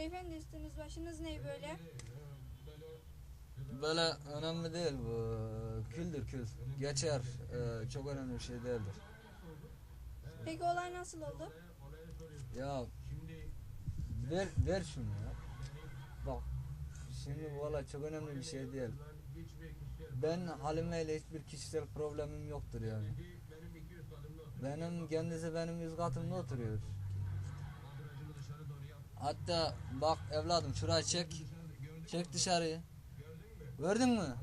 Beyefendi üstünüz başınız ne böyle? Böyle önemli değil bu. Küldür kül. Geçer. Ee, çok önemli bir şey değildir. Peki olay nasıl oldu? Ya ver ver şunu ya. Bak şimdi olay çok önemli bir şey değil. Ben Halime ile hiçbir kişisel problemim yoktur yani. Benim kendisi benim yüz katımda oturuyor. Hatta bak evladım şurayı çek. Çek dışarıyı. Gördün mü?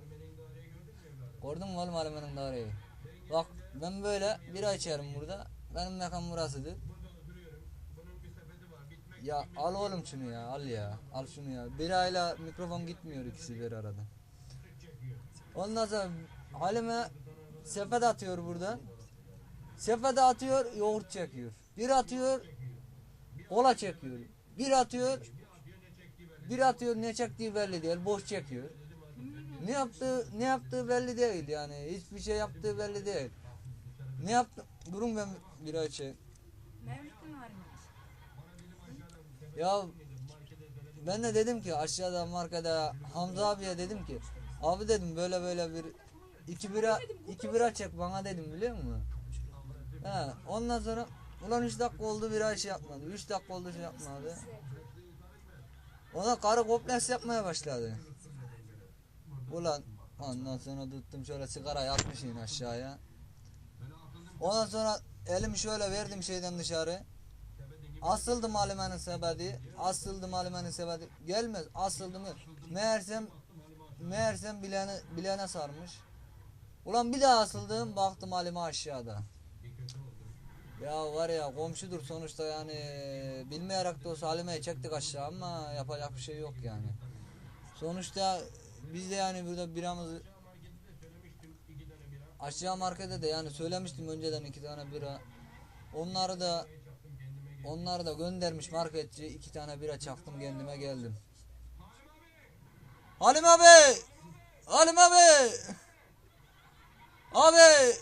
Gördün mü oğlum Halime'nin daireyi? Bak ben böyle bir ay içerim burada. Benim mekan burasıdır. Ya al oğlum şunu ya al ya al şunu ya bir ayla mikrofon gitmiyor ikisi bir arada Ondan sonra Halime sepet atıyor buradan Sepet atıyor yoğurt çekiyor Bir atıyor kola çekiyor Bir atıyor Bir atıyor ne çektiği belli değil boş çekiyor Ne yaptığı ne yaptığı belli değil yani hiçbir şey yaptığı belli değil Ne yaptı durun ben bir ay çek Mevlüt'ün halinde. Ya ben de dedim ki aşağıda markada Hamza abiye dedim ki abi dedim böyle böyle bir iki bira iki bira çek bana dedim biliyor musun? He, ondan sonra ulan 3 dakika oldu bira şey yapmadı. 3 dakika oldu şey yapmadı. Ona karı kompleks yapmaya başladı. Ulan ondan sonra tuttum şöyle sigarayı atmışım aşağıya. Ondan sonra elimi şöyle verdim şeyden dışarı. Asıldım Halime'nin sebedi. Asıldım Halime'nin sebedi. Gelmez. Asıldı mı? Meğersem meğersem bilene, bilene sarmış. Ulan bir daha asıldım. Baktım Halime aşağıda. Ya var ya komşudur sonuçta yani bilmeyerek de olsa Halime'yi çektik aşağı ama yapacak bir şey yok yani. Sonuçta biz de yani burada biramızı aşağı markete de yani söylemiştim önceden iki tane bira. Onları da Onları da göndermiş marketçi. iki tane bira çaktım kendime geldim. Halim abi! Halim abi! Abi!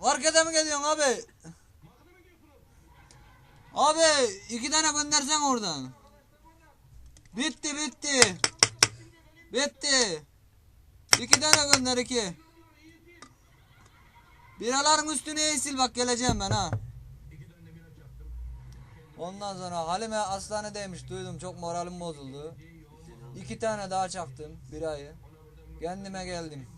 Markete mi geliyorsun abi? Abi iki tane göndersen oradan. Bitti bitti. Bitti. İki tane gönder iki. Biraların üstüne sil bak geleceğim ben ha. Ondan sonra Halime hastanedeymiş duydum çok moralim bozuldu. İki tane daha çaktım bir ayı. Kendime geldim.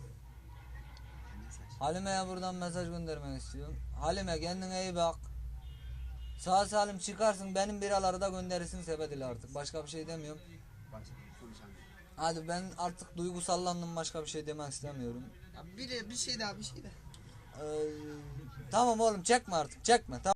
Halime'ye buradan mesaj göndermek istiyorum. Halime kendine iyi bak. Sağ salim çıkarsın benim biraları da gönderirsin sepetiyle artık. Başka bir şey demiyorum. Hadi ben artık duygusallandım başka bir şey demek istemiyorum. Ya bir, bir şey daha bir şey daha. Ee, tamam oğlum çekme artık çekme tamam.